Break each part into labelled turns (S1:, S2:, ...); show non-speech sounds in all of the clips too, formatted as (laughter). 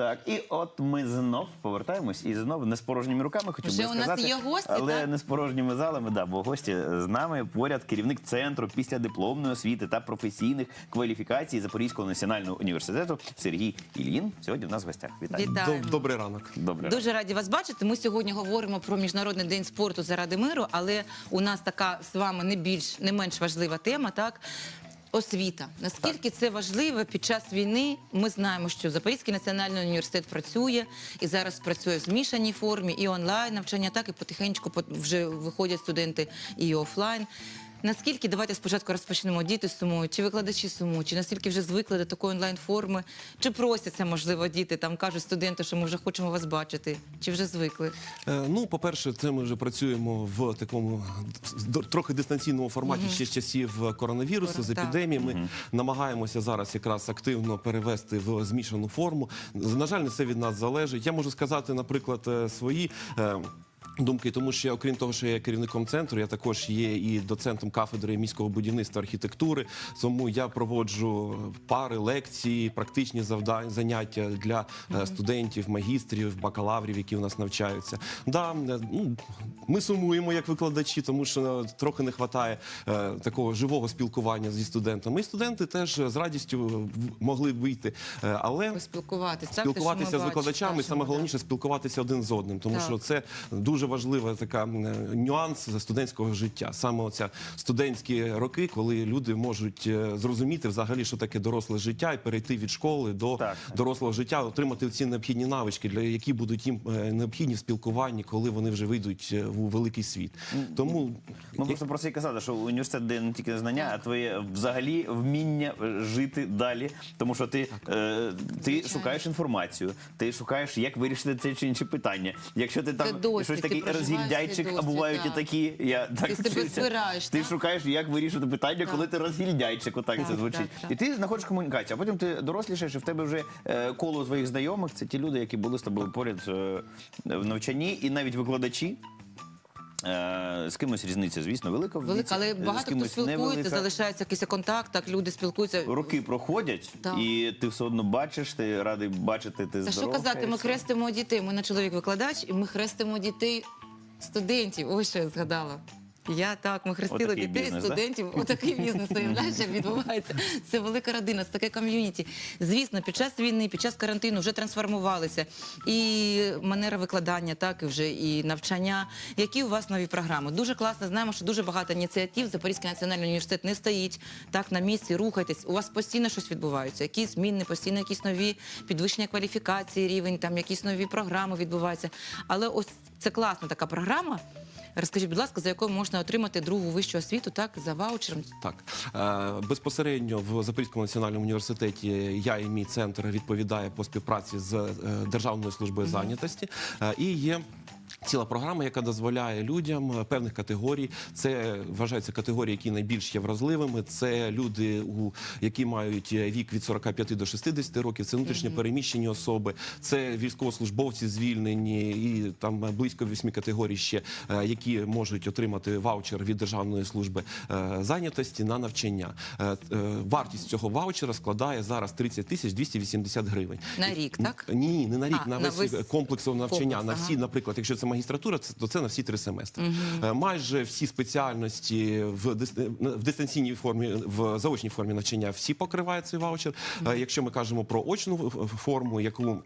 S1: Так, і от ми знов повертаємось і знов не з порожніми руками, хотів
S2: Вже
S1: би
S2: у нас
S1: сказати.
S2: є гості,
S1: але
S2: так?
S1: не з порожніми залами, да, бо гості з нами поряд керівник центру після дипломної освіти та професійних кваліфікацій Запорізького національного університету Сергій Ільїн. Сьогодні в нас в гостях. Вітаю.
S2: Вітаємо.
S3: Добрий ранок.
S1: Добре.
S2: Дуже раді вас бачити. Ми сьогодні говоримо про міжнародний день спорту заради миру, але у нас така з вами не більш не менш важлива тема, так. Освіта. Наскільки це важливо під час війни? Ми знаємо, що Запорізький національний університет працює і зараз працює в змішаній формі, і онлайн навчання, так і потихеньку по- вже виходять студенти і офлайн. Наскільки давайте спочатку розпочнемо діти сумують, чи викладачі сумують, чи наскільки вже звикли до такої онлайн форми, чи просяться, можливо, діти там кажуть студенти, що ми вже хочемо вас бачити, чи вже звикли?
S3: Е, Ну, по-перше, це ми вже працюємо в такому трохи дистанційному форматі ще з часів коронавірусу, з епідемії. Ми намагаємося зараз якраз активно перевести в змішану форму. На жаль, не все від нас залежить. Я можу сказати, наприклад, е, свої. е, Думки, тому що я, окрім того, що я є керівником центру, я також є і доцентом кафедри міського будівництва архітектури. Тому я проводжу пари, лекції, практичні завдання, заняття для е, студентів, магістрів, бакалаврів, які у нас навчаються. Да, е, ну, ми сумуємо як викладачі, тому що е, трохи не вистачає е, такого живого спілкування зі студентами. І студенти теж з радістю в- могли б вийти, Е, але спілкуватися
S2: Те,
S3: з викладачами, саме головніше спілкуватися один з одним, тому
S2: Так.
S3: що це дуже важлива така е, нюанс студентського життя. Саме оця студентські роки, коли люди можуть е, зрозуміти взагалі, що таке доросле життя, і перейти від школи до
S1: Так.
S3: дорослого життя, отримати ці необхідні навички, для які будуть їм е, необхідні в спілкуванні, коли вони вже вийдуть у великий світ. Тому
S1: Ми просто про це і казали, що університет дає не тільки знання, а твоє взагалі вміння е, жити далі. Тому що ти, е, ти шукаєш інформацію, ти шукаєш, як вирішити це чи інше питання. Якщо ти там
S2: досвід,
S1: щось
S2: ти
S1: такий
S2: проживаєш цей
S1: а
S2: досвід,
S1: бувають і
S2: так.
S1: такі. Я так
S2: себе
S1: вчився.
S2: збираєш,
S1: Ти
S2: так?
S1: шукаєш, як вирішити питання, коли ти розгільдячик, отак
S2: Так,
S1: це звучить.
S2: так, так.
S1: І ти знаходиш комунікацію, а потім ти дорослішаєш, і в тебе вже е, коло твоїх знайомих. Це ті люди, які були з тобою поряд е, в навчанні, і навіть викладачі. Е, З кимось різниця, звісно, велика. в
S2: Велика, але
S1: е,
S2: багато хто спілкується, залишається якийсь контакт, так люди спілкуються.
S1: Роки проходять,
S2: Так.
S1: і ти все одно бачиш, ти радий бачити, ти
S2: Та що казати, ми хрестимо дітей. Ми на чоловік викладач, і ми хрестимо дітей студентів. Ось що я згадала. Я так, ми хрестили
S1: Отакий
S2: дітей,
S1: бізнес, да?
S2: студентів. Отакий бізнес уявляєш, як відбувається. Це велика родина, це таке ком'юніті. Звісно, під час війни, під час карантину вже трансформувалися і манера викладання, так і вже і навчання. Які у вас нові програми? Дуже класно. Знаємо, що дуже багато ініціатив. Запорізький національний університет не стоїть так на місці, рухайтесь. У вас постійно щось відбувається. Якісь зміни, постійно якісь нові підвищення кваліфікації, рівень, там якісь нові програми відбуваються. Але ось це класна така програма. Розкажіть, будь ласка, за якою можна отримати другу вищу освіту, так за ваучером?
S3: Так Е, безпосередньо в Запорізькому національному університеті я і мій центр відповідає по співпраці з е, Державною службою зайнятості Е, і є. Ціла програма, яка дозволяє людям е, певних категорій. Це вважаються категорії, які найбільш є вразливими. Це люди, у які мають е, вік від 45 до 60 років. Це внутрішньо переміщені особи, це військовослужбовці звільнені, і там близько вісьми категорій ще, е, які можуть отримати ваучер від Державної служби е, зайнятості на навчання. Е, е, Вартість цього ваучера складає зараз 30 тисяч 280 гривень.
S2: На рік, так?
S3: Ні, не на рік,
S2: А,
S3: на весь, комплексом навчання,
S2: комплекс,
S3: на всі,
S2: ага.
S3: наприклад, якщо це магістратура, це- то це на всі три семестри. Угу. Майже всі спеціальності в, дис- в дистанційній формі, в заочній формі навчання всі покриває цей ваучер. Угу. Якщо ми кажемо про очну форму, яку е,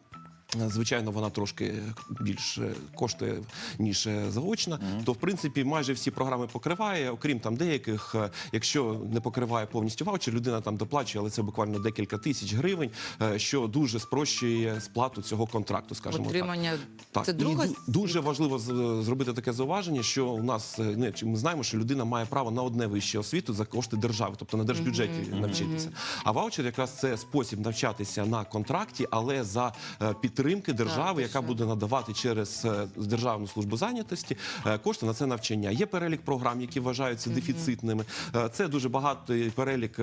S3: Звичайно, вона трошки більше коштує ніж е, заочна. То в принципі майже всі програми покриває, окрім там деяких, е, якщо не покриває повністю ваучер, людина там доплачує, але це буквально декілька тисяч гривень, е, що дуже спрощує сплату цього контракту. Скажімо.
S2: Отримання
S3: Так,
S2: це
S3: і
S2: друга
S3: ду- дуже важливо зробити таке зауваження, що у нас не ми знаємо, що людина має право на одне вище освіту за кошти держави, тобто на держбюджеті навчитися. А ваучер якраз це спосіб навчатися на контракті, але за е, підтримки держави, яка буде надавати через е, державну службу зайнятості е, кошти на це навчання. Є перелік програм, які вважаються дефіцитними. Е, Це дуже багатий перелік.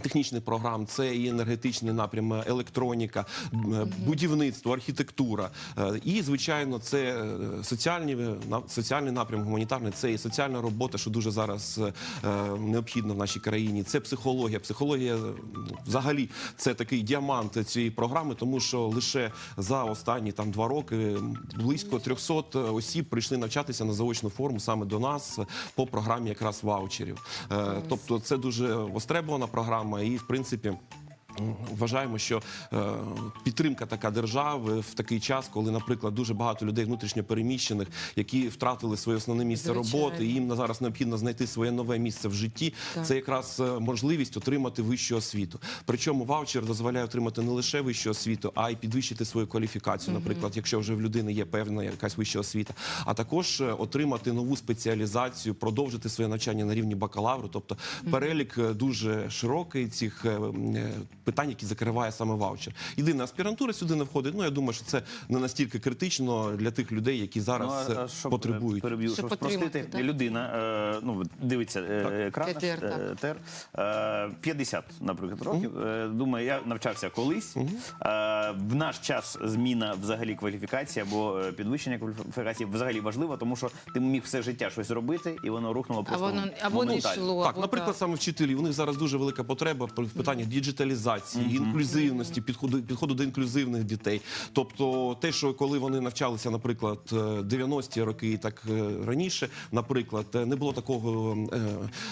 S3: Технічних програм це і енергетичний напрям, е, електроніка, е, будівництво, архітектура. Е, І, звичайно, це е, соціальні соціальний напрям, гуманітарний, це і соціальна робота, що дуже зараз необхідно в нашій країні. Це психологія. Психологія взагалі це такий діамант цієї програми, тому що лише за останні там два роки близько 300 осіб прийшли навчатися на заочну форму саме до нас по програмі якраз ваучерів. Тобто, це дуже востребована програма, і в принципі. Вважаємо, що е, підтримка така держави в такий час, коли, наприклад, дуже багато людей внутрішньо переміщених, які втратили своє основне місце
S2: Звичайно.
S3: роботи, і їм на зараз необхідно знайти своє нове місце в житті.
S2: Так.
S3: Це якраз е, можливість отримати вищу освіту. Причому ваучер дозволяє отримати не лише вищу освіту, а й підвищити свою кваліфікацію. Наприклад, якщо вже в людини є певна якась вища освіта, а також е, отримати нову спеціалізацію, продовжити своє навчання на рівні бакалавру. Тобто перелік дуже широкий цих питань, які закриває саме ваучер. Єдина аспірантура сюди не входить. Ну я думаю, що це не настільки критично для тих людей, які зараз
S1: Ну, а-
S3: е,
S1: щоб,
S3: потребують.
S1: е, Переб'ю,
S2: Щоб
S1: щоб спростити,
S2: так?
S1: людина е, ну, дивиться е, екран, е, ТР, е, 50, наприклад, років. Е, Думаю, я навчався колись. Е, В наш час зміна взагалі кваліфікації або підвищення кваліфікації взагалі важливо, тому що ти міг все життя щось робити, і воно рухнуло
S2: А
S1: просто
S2: воно або не йшло.
S3: Так,
S2: або
S3: наприклад, саме вчителі, у них зараз дуже велика потреба в питаннях діджиталізації, інклюзивності, підходу, підходу до інклюзивних дітей. Тобто, те, що коли вони навчалися, наприклад, е, 90-ті роки і так е, раніше, наприклад, е, не було такого е,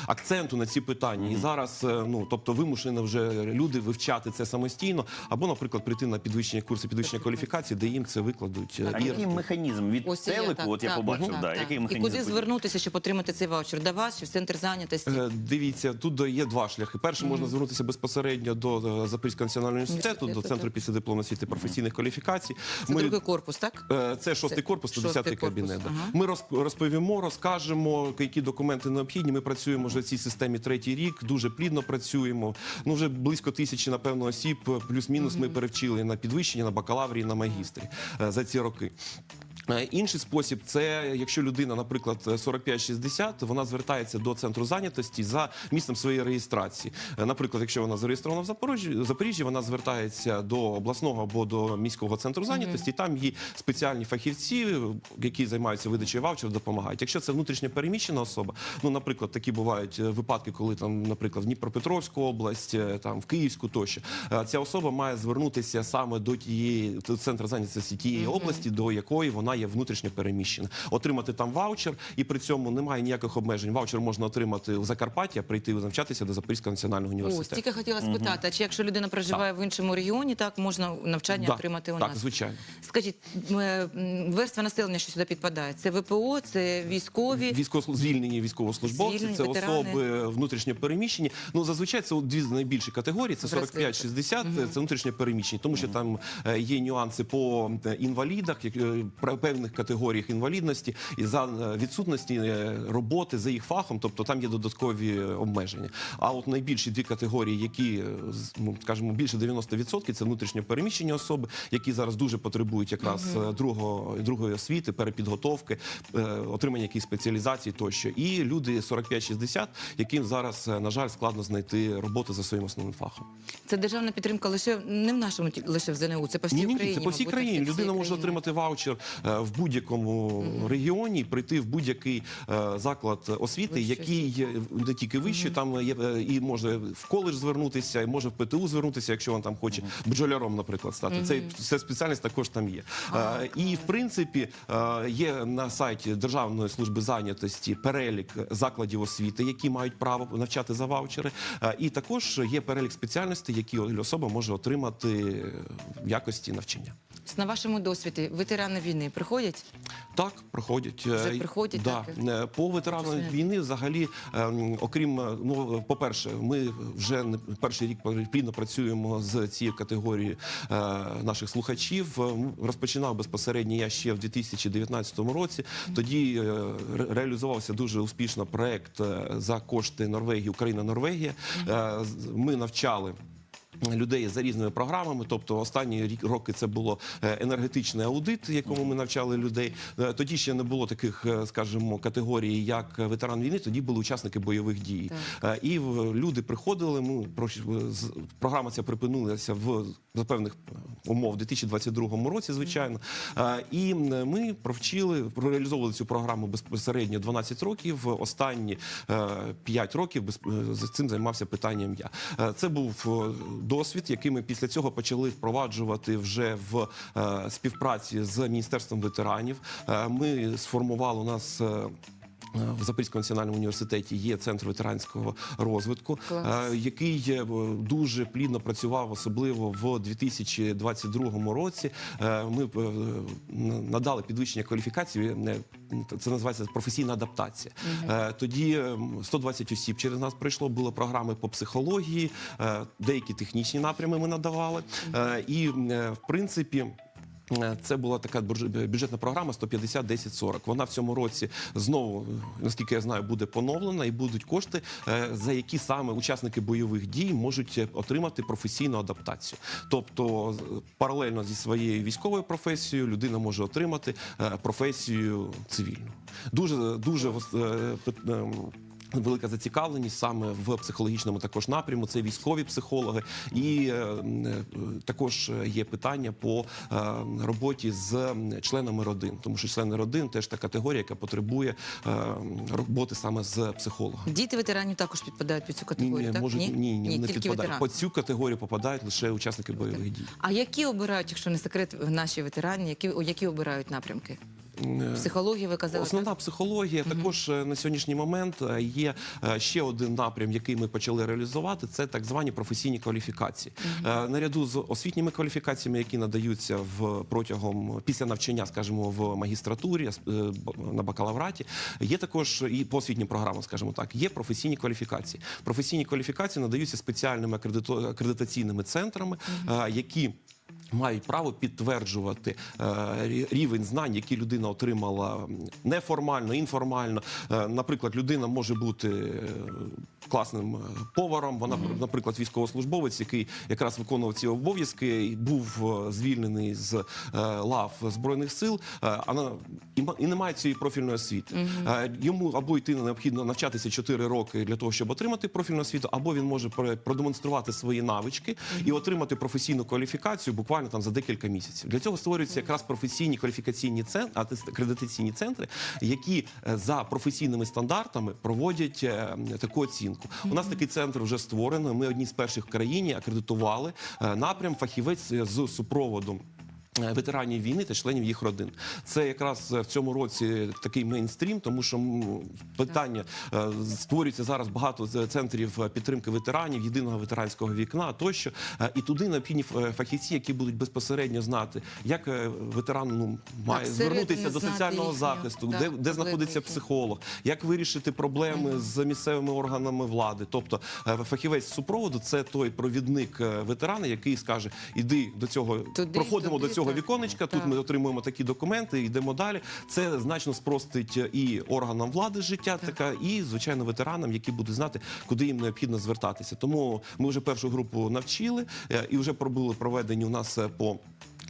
S3: акценту на ці питання. І зараз, е, ну тобто, вимушені вже люди вивчати це самостійно, або, наприклад, прийти на підвищення курси підвищення кваліфікації, де їм це викладуть. е,
S1: А
S3: і
S1: який механізм від
S2: Ось і я,
S1: телеку?
S2: так,
S1: От я
S2: так,
S1: побачив,
S2: так,
S1: да,
S2: так.
S1: який
S2: І
S1: механізм?
S2: куди звернутися, щоб отримати цей ваучер? До вас чи в центр зайнятості?
S3: Е, Дивіться, тут є два шляхи. Перше, можна звернутися безпосередньо до е, Запорізького національного університету, до центру після дипломної освіти професійних кваліфікацій.
S2: Це другий корпус, так?
S3: Е, Це шостий корпус,
S2: шостий
S3: 110-й кабінет.
S2: ага.
S3: Ми розп- розповімо, розкажемо, які документи необхідні. Ми працюємо вже в цій системі третій рік, дуже плідно працюємо. Ну вже близько тисячі, напевно, осіб, плюс-мінус ми перевчили на підвищення, на бакалаврі, на магістрі е, за ці роки. Е, Інший спосіб це якщо людина, наприклад, 45-60, вона звертається до центру зайнятості за місцем своєї реєстрації. Е, Наприклад, якщо вона зареєстрована в Запоріжжі, в Запоріжжі, вона звертається до обласного або до міського центру зайнятості. Там є спеціальні фахівці, які займаються видачею ваучерів, допомагають. Якщо це внутрішньо переміщена особа, ну наприклад, такі бувають е, випадки, коли там, наприклад, в Дніпропетровську область, е, там в Київську тощо, е, ця особа має звернутися саме до тієї до центру зайнятості тієї області, до якої вона є внутрішньо переміщена, отримати там ваучер, і при цьому немає ніяких обмежень. Ваучер можна отримати в Закарпатті, а прийти навчатися до Запорізького національного
S2: Ось,
S3: університету.
S2: тільки хотіла спитати, а чи якщо людина проживає в іншому регіоні, так можна навчання
S3: Да,
S2: отримати у
S3: так,
S2: нас?
S3: звичайно.
S2: Скажіть, е, верства населення, що сюди підпадає? Це ВПО, це військові?
S3: Військово звільнені військовослужбовці,
S2: Звільнені,
S3: це
S2: ветерани.
S3: особи внутрішньо переміщені. Ну зазвичай це дві найбільші категорії: це
S2: Браслети.
S3: 45-60, це внутрішньо переміщені, тому що там е, є нюанси по е, інвалідах, е, певних категоріях інвалідності, і за е, відсутності е, роботи за їх фахом, тобто там є додаткові е, обмеження. А от найбільші дві категорії, які ну скажімо, більше 90% це внутрішньо переміщені особи, які зараз дуже потребують якраз е, другого другої освіти, перепідготовки, отримання якихось спеціалізацій тощо. І люди 45-60, яким зараз, на жаль, складно знайти роботу за своїм основним фахом.
S2: Це державна підтримка лише не в нашому лише в ЗНУ, це по всій
S3: Ні, ні,
S2: Україні.
S3: ні, це по всій країні. Людина може отримати ваучер в будь-якому регіоні, прийти в будь-який е, заклад освіти,
S2: Вищої
S3: який не тільки вищий, там є е, і може в коледж звернутися, і може в ПТУ звернутися, якщо він там хоче бджоляром, наприклад, стати. Це ця спеціальність також там є. Е, І в принципі е, є на сайті Державної служби зайнятості перелік закладів освіти, які мають право навчати за ваучери. Е, І також є перелік спеціальностей, які особа може отримати в якості навчання.
S2: На вашому досвіді ветерани війни приходять?
S3: Так, проходять.
S2: Вже
S3: Е,
S2: приходять,
S3: да.
S2: так?
S3: Е, По ветеранам війни, взагалі, ем, окрім, е, ну, по-перше, ми вже не перший рік плідно працюємо з цією категорією е, наших слухачів. Е, Розпочинав безпосередньо я ще в 2019 році. Тоді е, реалізувався дуже успішно проект е, за кошти Норвегії, Україна-Норвегія. Е, Ми навчали. Людей за різними програмами, тобто останні рік- роки це було е, енергетичний аудит, якому ми навчали людей. Е, Тоді ще не було таких, е, скажімо, категорій, як ветеран війни. Тоді були учасники бойових дій. Е, І люди приходили. Ми програма ця припинилася в за певних умов у 2022 році, звичайно. І ми провчили, реалізовували цю програму безпосередньо 12 років. Останні 5 років з цим займався питанням я. Це був досвід, який ми після цього почали впроваджувати вже в е, співпраці з міністерством ветеранів. Е, Ми сформували у нас. Е, в Запорізькому національному університеті є центр ветеранського розвитку,
S2: Клас.
S3: е, який е, дуже плідно працював, особливо в 2022 році. Ми надали підвищення кваліфікації. Це називається професійна адаптація. Е, Тоді е, 120 осіб через нас прийшло. Були програми по психології, деякі технічні напрями ми надавали. Е, І в принципі. Е, Це була така бурж- бюджетна програма 150 10 40 Вона в цьому році знову, е, наскільки я знаю, буде поновлена і будуть кошти, е, за які саме учасники бойових дій можуть е, отримати професійну адаптацію. Тобто, паралельно зі своєю військовою професією людина може отримати е, професію цивільну. Дуже дуже е, Велика зацікавленість саме в психологічному також напряму. Це військові психологи, і е, е, також є питання по е, роботі з членами родин, тому що члени родин теж та категорія, яка потребує е, роботи саме з психологом.
S2: Діти ветеранів також підпадають під цю категорію,
S3: Ні,
S2: так?
S3: можуть, ні, ні, не підпадають.
S2: ветерани.
S3: По цю категорію попадають лише учасники бойових дій.
S2: А які обирають, якщо не секрет, наші ветерані, які, які обирають напрямки?
S3: Е,
S2: Психологія, ви казали,
S3: Основна психологія також е, на сьогоднішній момент е, є ще один напрям, який ми почали реалізувати. Це так звані професійні кваліфікації. Е, Наряду з освітніми кваліфікаціями, які надаються в протягом після навчання, скажімо, в магістратурі на бакалавраті. Є також і по освітнім програмам, скажімо так, є професійні кваліфікації. Професійні кваліфікації надаються спеціальними акредитаційними центрами, е, які мають право підтверджувати е, рівень знань, які людина отримала неформально, інформально. Е, наприклад, людина може бути е, класним е, поваром. Вона, наприклад, військовослужбовець, який якраз виконував ці обов'язки, і був е, звільнений з е, лав збройних сил, е, а на і, не має цієї профільної освіти. Йому або йти необхідно навчатися 4 роки для того, щоб отримати профільну освіту, або він може продемонструвати свої навички і отримати професійну кваліфікацію буквально там за декілька місяців. Для цього створюються якраз професійні кваліфікаційні центри, акредитаційні центри, які за професійними стандартами проводять таку оцінку. У нас такий центр вже створено. Ми одні з перших в країні акредитували е, напрям фахівець е, з супроводом. Е, Ветеранів війни та членів їх родин. Це якраз е, в цьому році такий мейнстрім, тому що питання е, створюється зараз багато центрів підтримки ветеранів, єдиного ветеранського вікна тощо. І туди необхідні фахівці, які будуть безпосередньо знати, як ветеран ну, має
S2: Так,
S3: звернутися до соціального захисту,
S2: так,
S3: де, де знаходиться психолог, як вирішити проблеми з місцевими органами влади. Тобто фахівець супроводу це той провідник ветерана, який скаже: іди до цього,
S2: Туди,
S3: проходимо
S2: туди,
S3: до цього
S2: так.
S3: віконечка. Тут ми отримуємо такі документи, йдемо далі. Це значно спростить і органам влади життя, така і звичайно ветеранам, які будуть знати, куди їм необхідно звертатися. Тому ми вже першу групу навчили е, і вже пробули проведені у нас е, по.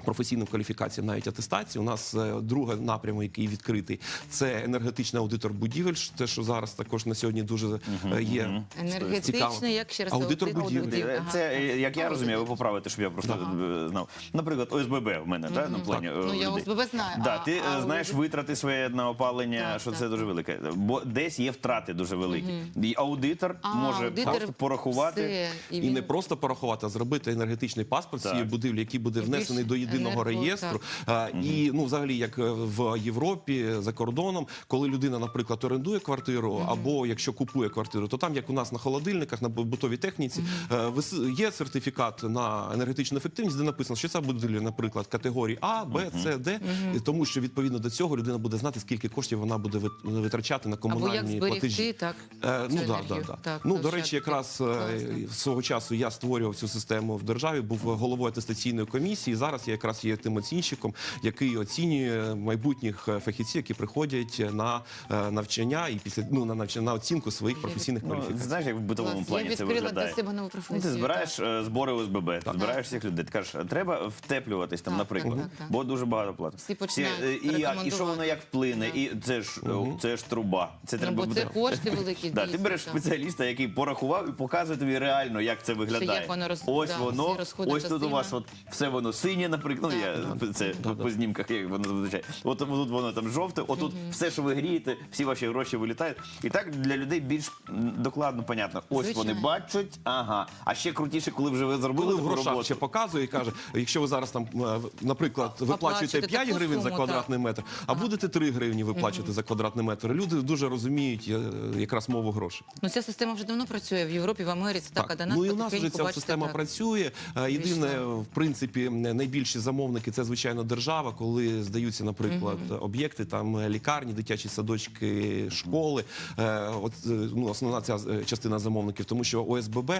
S3: Професійним кваліфікаціям навіть атестації. У нас е, другий напрямок, який відкритий, це енергетичний аудитор будівель. Те, що зараз також на сьогодні дуже е, є
S2: енергетичний, як ще раз
S3: Аудитор будівлі.
S1: Е, Це, е, як я розумію, ви поправите, щоб я просто знав. Наприклад, ОСББ в мене, так, на плані.
S2: Ну, я. ОСББ знаю,
S1: Да, ти знаєш витрати своє на опалення, що це дуже велике. Бо десь є втрати дуже великі. І аудитор може просто порахувати.
S3: І не просто порахувати, а зробити енергетичний паспорт цієї будівлі, який буде внесений до єдиного
S2: енерго-
S3: реєстру. І ну, взагалі, як е, в Європі за кордоном, коли людина, наприклад, орендує квартиру, або якщо купує квартиру, то там, як у нас на холодильниках, на побутовій техніці, е, є сертифікат на енергетичну ефективність, де написано, що це будівля, наприклад, категорії А, Б, С, Д, тому що відповідно до цього людина буде знати, скільки коштів вона буде витрачати на
S2: Або як
S3: комунальні платежі.
S2: так,
S3: Е, ну да, да, да.
S2: Так,
S3: ну до речі, якраз
S2: Класно.
S3: свого часу я створював цю систему в державі, був головою атестаційної комісії. Зараз я якраз є тим оцінщиком, який оцінює майбутніх е, фахівців, які приходять на е, навчання і після ну на навчання на оцінку своїх професійних
S1: Ну, знаєш, як в битовому плані це виглядає.
S2: для себе нову
S1: Ну,
S2: професію.
S1: ти збираєш е, збори ОСББ,
S3: Так.
S1: збираєш всіх людей. Ти кажеш, треба втеплюватись там,
S2: Так,
S1: наприклад,
S2: так, так, так.
S1: бо дуже багато платить.
S2: Всі починають
S1: е, і, і що воно як вплине, і це ж е, це ж труба. Це
S2: Ну,
S1: треба
S2: бо це кошти великі. (laughs)
S1: Да, ти береш спеціаліста, який порахував і показує тобі реально, як це виглядає.
S2: як воно роз-
S1: Ось воно, ось тут у вас от все воно синє, наприклад. Ну, я це по знімках, як воно зазвичай. От тут воно там жовте, отут все, що ви грієте, всі ваші гроші вилітають. І так для людей більш докладно понятно. Ось
S2: Звичайно.
S1: вони бачать, ага. А ще крутіше, коли вже ви зробили
S3: Коли в грошах
S1: роботу.
S3: ще показує і каже, якщо ви зараз там, е, наприклад, виплачуєте
S2: Оплачуєте
S3: 5
S2: таку
S3: гривень за
S2: суму,
S3: квадратний метр, а будете 3 гривні виплачувати за квадратний метр. Люди дуже розуміють е, якраз мову грошей.
S2: Ну ця система вже давно працює в Європі, в Америці. Так, а до нас
S3: ну і у нас вже
S2: потихеньку,
S3: ця
S2: бачите,
S3: система
S2: так.
S3: працює. Е, Єдине, в принципі, найбільші замовники це звичайно держава, коли здаються, наприклад, об'єкти, там е, лікарні, дитячі садочки, школи. Е, От е, ну, основна ця частина замовників, тому що ОСББ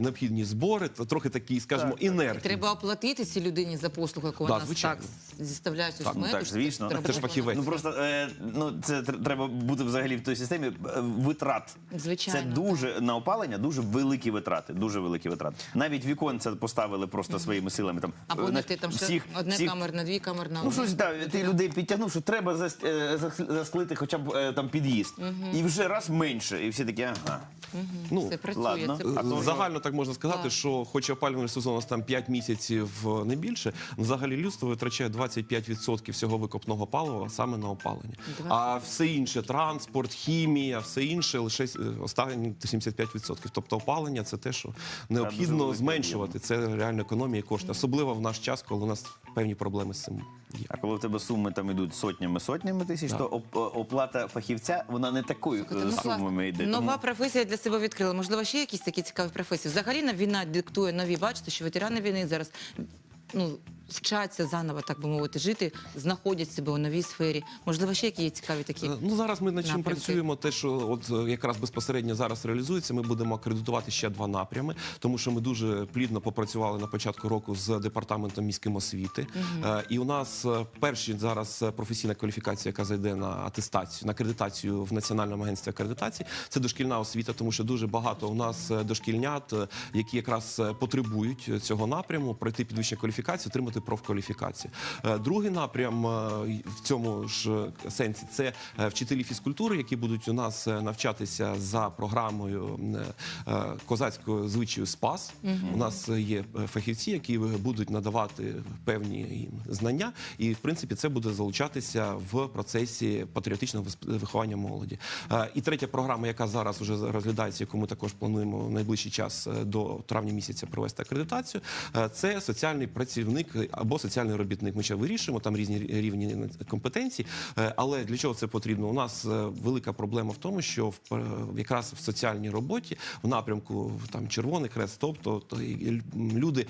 S3: необхідні збори, то трохи такі, скажімо, інертні.
S2: Треба оплатити цій людині за послугу, яку
S3: Да,
S2: вона так зіставляє цю
S3: Так, ну,
S1: так, звісно.
S2: треба
S3: Це ж фахівець.
S1: Ну просто е, ну це треба бути взагалі в той системі витрат.
S2: Звичайно,
S1: це дуже на опалення, дуже великі витрати. Дуже великі витрати. Навіть віконце поставили просто своїми силами. Там
S2: Або не
S1: на-
S2: ти там ще
S1: всіх-
S2: одне
S1: всіх-
S2: камерне, дві камерна.
S1: Ну щось так, ти людей підтягнув, що треба зас- е, засклити хоча б е, там під'їзд. І вже раз менше. І всі такі, ага.
S3: Ну,
S2: Це працює.
S1: ладно.
S2: Це
S3: Загально так можна сказати,
S2: Так.
S3: що хоч опалювальний сезон у нас там 5 місяців е, не більше, взагалі людство витрачає 25% всього викопного палива саме на опалення. А все інше транспорт, хімія, все інше лише останні 75%. Тобто опалення це те, що необхідно зменшувати. Це реально економія коштів, особливо в наш час, коли у нас певні проблеми з цим є.
S1: А коли в тебе суми там йдуть сотнями сотнями тисяч,
S3: Да.
S1: то оп- оплата фахівця вона не такою е,
S2: Слухайте, ну,
S1: сумами йде.
S2: Нова
S1: Тому-
S2: професія для себе відкрила. Можливо, ще якісь такі цікаві професії. Взагалі на війна диктує нові. Бачите, що ветерани війни зараз ну, вчаться заново, так би мовити, жити, знаходять себе у новій сфері. Можливо, ще які є цікаві такі.
S3: Е, Ну зараз ми над чим
S2: напрямки.
S3: працюємо. Те, що от е, якраз безпосередньо зараз реалізується, ми будемо акредитувати ще два напрями, тому що ми дуже плідно попрацювали на початку року з департаментом міським освіти. Е, І у нас перші зараз професійна кваліфікація, яка зайде на атестацію, на акредитацію в національному агентстві акредитації. Це дошкільна освіта, тому що дуже багато у нас дошкільнят, які якраз потребують цього напряму, пройти підвищення кваліфікації, отримати профкваліфікацію. Е, Другий напрям е, в цьому ж е, сенсі це вчителі фізкультури, які будуть у нас навчатися за програмою козацького звичаю СПАС. У нас є фахівці, які будуть надавати певні їм знання, і в принципі це буде залучатися в процесі патріотичного виховання молоді. І третя програма, яка зараз вже розглядається, яку ми також плануємо в найближчий час до травня місяця провести акредитацію. Це соціальний працівник або соціальний робітник. Ми ще вирішуємо там різні рівні компетенцій. Е, Але для чого це потрібно? У нас е, велика проблема в тому, що в е, якраз в соціальній роботі в напрямку там Червоний Хрест, тобто то люди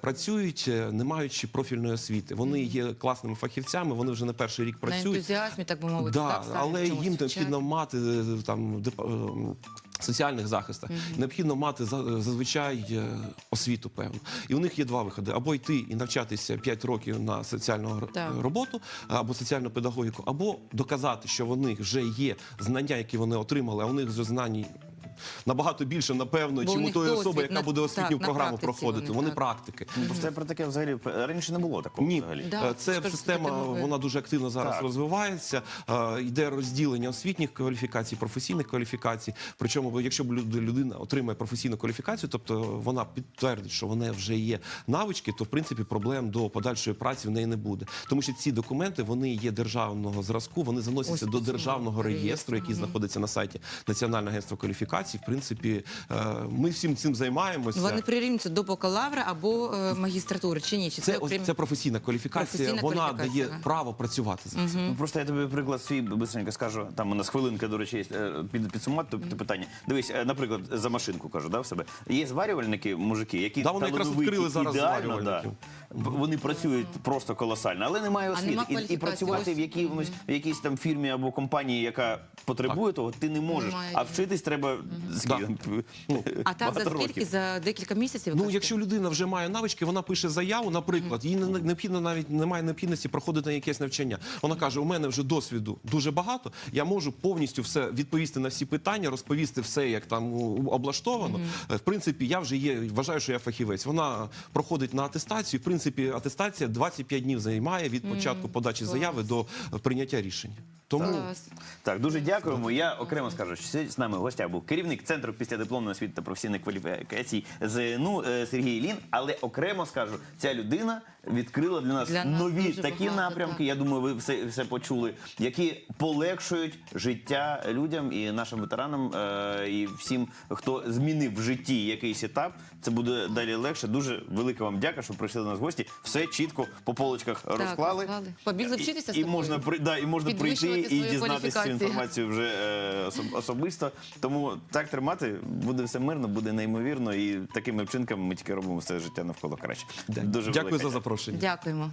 S3: працюють, не маючи профільної освіти. Вони є класними фахівцями, вони вже не перший рік
S2: На
S3: працюють.
S2: ентузіазмі, так би мовити,
S3: Да,
S2: так,
S3: але їм необхідно мати там деп- захистах соціальних захистах. Необхідно мати за- зазвичай е, освіту певну. І у них є два виходи: або йти і навчатися 5 років на соціальну
S2: yeah.
S3: Роботу, або соціальну педагогіку, або доказати, що вони вже є знання, які вони отримали, а у них вже знань. Набагато більше, напевно,
S2: Бо
S3: чим у тої особи, яка
S2: на-
S3: буде освітню
S2: так,
S3: програму проходити.
S2: вони,
S3: Вони практики.
S1: Просто я про таке взагалі раніше не було такого.
S3: Ні,
S1: взагалі.
S2: Да,
S3: Е, це система, вона дуже активно зараз
S1: Так.
S3: розвивається. Е, Йде розділення освітніх кваліфікацій, професійних кваліфікацій. Причому, якщо б людина отримає професійну кваліфікацію, тобто вона підтвердить, що в неї вже є навички, то в принципі проблем до подальшої праці в неї не буде. Тому що ці документи вони є державного зразку, вони заносяться
S2: Ось
S3: до державного
S2: реєстру,
S3: який знаходиться на сайті Національного агентства кваліфікацій. В принципі, е, ми всім цим займаємося.
S2: Вони прирівнюються до бакалавра або е, магістратури, чи ні? Чи
S3: Це,
S2: це,
S3: ось,
S2: окремі?
S3: це професійна кваліфікація.
S2: Професійна
S3: вона
S2: кваліфікація,
S3: дає
S2: ага.
S3: право працювати за це.
S1: Ну, просто я тобі приклад свій бистренько скажу. Там у нас хвилинка, до речі, е, під підсумувати тобто питання. Дивись, наприклад, за машинку кажу, да, в себе. Є зварювальники, мужики, які
S3: Да, вони якраз відкрили зараз
S1: ідеально, да,
S3: зварювальників.
S1: Вони працюють просто колосально, але немає освіти.
S2: нема
S1: І, і працювати в якійсь, в якійсь там фірмі або компанії, яка потребує того, ти не можеш.
S2: Немає.
S1: А вчитись треба скільки там,
S2: А так за
S1: багато
S2: скільки?
S1: років.
S2: За декілька місяців?
S3: Ну,
S2: кажете?
S3: якщо людина вже має навички, вона пише заяву, наприклад, їй не необхідно навіть немає необхідності проходити на якесь навчання. Вона каже: у мене вже досвіду дуже багато. Я можу повністю все відповісти на всі питання, розповісти все, як там у- облаштовано. Е, В принципі, я вже є. Вважаю, що я фахівець. Вона проходить на атестацію. В принципі, атестація 25 днів займає від початку подачі заяви до прийняття рішення. Тому
S1: Так, дуже дякуємо. Я окремо скажу, що сьогодні з нами в гостях був керівник центру післядипломної освіти та професійної кваліфікації ЗНУ е, Сергій Лін. Але окремо скажу, ця людина відкрила для нас
S2: Для нас
S1: нові такі
S2: багато,
S1: напрямки.
S2: так.
S1: Я думаю, ви все, все почули, які полегшують життя людям і нашим ветеранам, е, і всім, хто змінив в житті якийсь етап. Це буде далі легше. Дуже велика вам дяка, що прийшли до нас в гості. Все чітко по полочках розклали.
S2: розклали. Побігли
S1: І-
S2: вчитися з
S1: і,
S2: тобою.
S1: можна при да, і можна прийти
S2: Підвищувати
S1: і
S2: свою
S1: дізнатися цю
S2: кваліфікацію.
S1: інформацію вже е, особ- особисто. Тому так тримати буде все мирно, буде неймовірно, і такими вчинками ми тільки робимо все життя навколо краще. Дуже
S3: дякую
S1: велика
S3: за запрошення.
S2: Дякуємо.